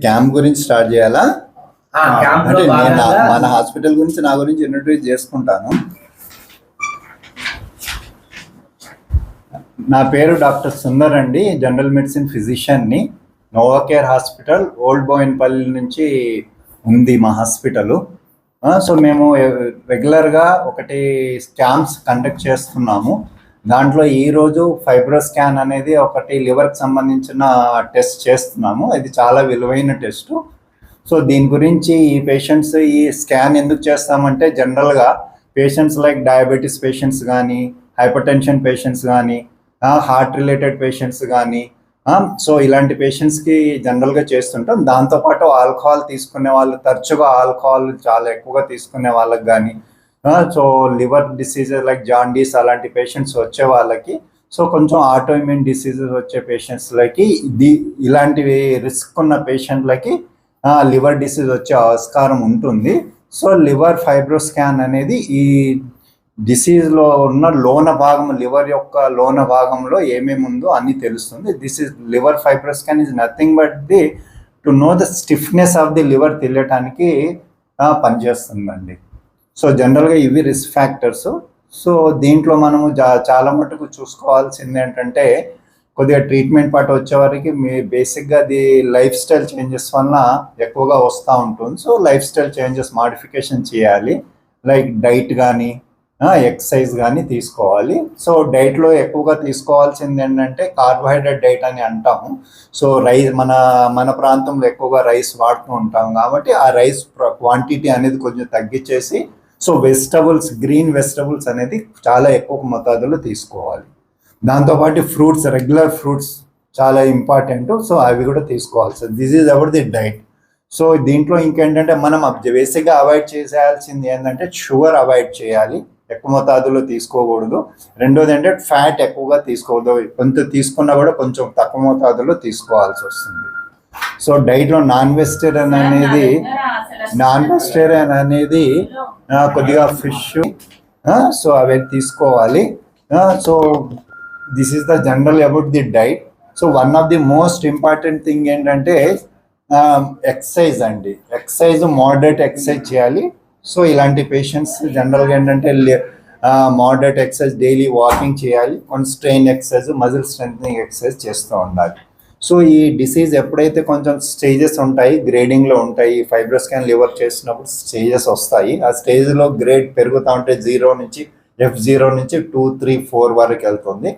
Camp గురించి start చేయాలా? అంటే నేను నా- మన హాస్పిటల్ గురించి నా గురించి ఇంట్రడ్యూస్ చేసుకుంటాను. నా పేరు డాక్టర్ సుందర్ అండి general medicine ఫిజిషియన్ని. Nova care hospital old Boinpally నుంచి ఉంది మా హాస్పిటల్. సో మేము రెగ్యులర్గా ఒకటి క్యాంప్స్ కండక్ట్ చేస్తున్నాము. దాంట్లో ఈరోజు ఫైబ్రో స్కాన్ అనేది ఒకటి లివర్కి సంబంధించిన టెస్ట్ చేస్తున్నాము. ఇది చాలా విలువైన టెస్ట్. సో దీని గురించి ఈ పేషెంట్స్ ఈ స్కాన్ ఎందుకు చేస్తామంటే జనరల్గా పేషెంట్స్ లైక్ డయాబెటీస్ పేషెంట్స్ కానీ హైపర్ టెన్షన్ పేషెంట్స్ కానీ హార్ట్ రిలేటెడ్ పేషెంట్స్ కానీ సో ఇలాంటి పేషెంట్స్కి జనరల్గా చేస్తుంటాం. దాంతోపాటు ఆల్కహాల్ తీసుకునే వాళ్ళు తరచుగా ఆల్కహాల్ చాలా ఎక్కువగా తీసుకునే వాళ్ళకి కానీ so liver diseases like jaundice అలాంటి పేషెంట్స్ వచ్చే వాళ్ళకి సో కొంచెం ఆటోఇమ్యూన్ డిసీజెస్ వచ్చే పేషెంట్స్లకి ఇది ఇలాంటివి రిస్క్ ఉన్న పేషెంట్లకి లివర్ డిసీజ్ వచ్చే ఆస్కారం ఉంటుంది. సో లివర్ ఫైబ్రో స్కాన్ అనేది ఈ డిసీజ్లో ఉన్న లోన భాగం లివర్ యొక్క లోన భాగంలో ఏమేమి ఉందో అన్ని తెలుస్తుంది. This is liver fibro scan is nothing but the to know the stiffness of the liver తెలియటానికి పనిచేస్తుందండి. సో జనరల్గా ఇవి రిస్క్ ఫ్యాక్టర్స్. సో దీంట్లో మనము చాలా మటుకు చూసుకోవాల్సింది ఏంటంటే కొద్దిగా ట్రీట్మెంట్ పాటు వచ్చేవారికి మీ బేసిక్గా అది లైఫ్ స్టైల్ చేంజెస్ వల్ల ఎక్కువగా వస్తూ ఉంటుంది. So life style changes modification చేయాలి. లైక్ డైట్ కానీ ఎక్సర్సైజ్ కానీ తీసుకోవాలి. సో డైట్లో ఎక్కువగా తీసుకోవాల్సింది ఏంటంటే కార్బోహైడ్రేట్ డైట్ అని అంటాము. సో రైస్ మన మన ప్రాంతంలో ఎక్కువగా రైస్ వాడుతూ ఉంటాం కాబట్టి ఆ రైస్ క్వాంటిటీ అనేది కొంచెం తగ్గించేసి సో వెజిటబుల్స్ గ్రీన్ వెజిటబుల్స్ అనేది చాలా ఎక్కువ మోతాదులో తీసుకోవాలి. దాంతోపాటు ఫ్రూట్స్ రెగ్యులర్ ఫ్రూట్స్ చాలా ఇంపార్టెంట్. సో అవి కూడా తీసుకోవాలి this is about the diet so దీంట్లో ఇంకేంటంటే మనం బేసిక్గా అవాయిడ్ చేసేయాల్సింది ఏంటంటే షుగర్ అవాయిడ్ చేయాలి. ఎక్కువ మోతాదులో తీసుకోకూడదు. రెండోది ఏంటంటే ఫ్యాట్ ఎక్కువగా తీసుకోకూడదు. కొంత తీసుకున్నా కూడా కొంచెం తక్కువ మోతాదులో తీసుకోవాల్సి వస్తుంది. సో డైట్లో నాన్ వెజిటేరియన్ అనేది నాన్ వెజిటేరియన్ అనేది కొద్దిగా ఫిష్ సో అవి తీసుకోవాలి. So this is the general about the diet so one of the most important thing ఏంటంటే ఎక్సర్సైజ్ అండి. ఎక్సర్సైజ్ మోడరేట్ ఎక్సర్సైజ్ చేయాలి. సో ఇలాంటి పేషెంట్స్ జనరల్గా ఏంటంటే మోడరేట్ ఎక్సర్సైజ్ డైలీ వాకింగ్ చేయాలి. కొంచెం strain exercise muscle strengthening exercise చేస్తూ ఉండాలి. సో ఈ డిసీజ్ ఎప్పుడైతే కొంచెం స్టేజెస్ ఉంటాయి గ్రేడింగ్లో ఉంటాయి ఫైబ్రో క్యాన్ లివర్ చేసినప్పుడు స్టేజెస్ వస్తాయి ఆ స్టేజ్లో గ్రేడ్ పెరుగుతూ ఉంటే జీరో నుంచి ఎఫ్ జీరో నుంచి టూ త్రీ ఫోర్ వరకు వెళ్తుంది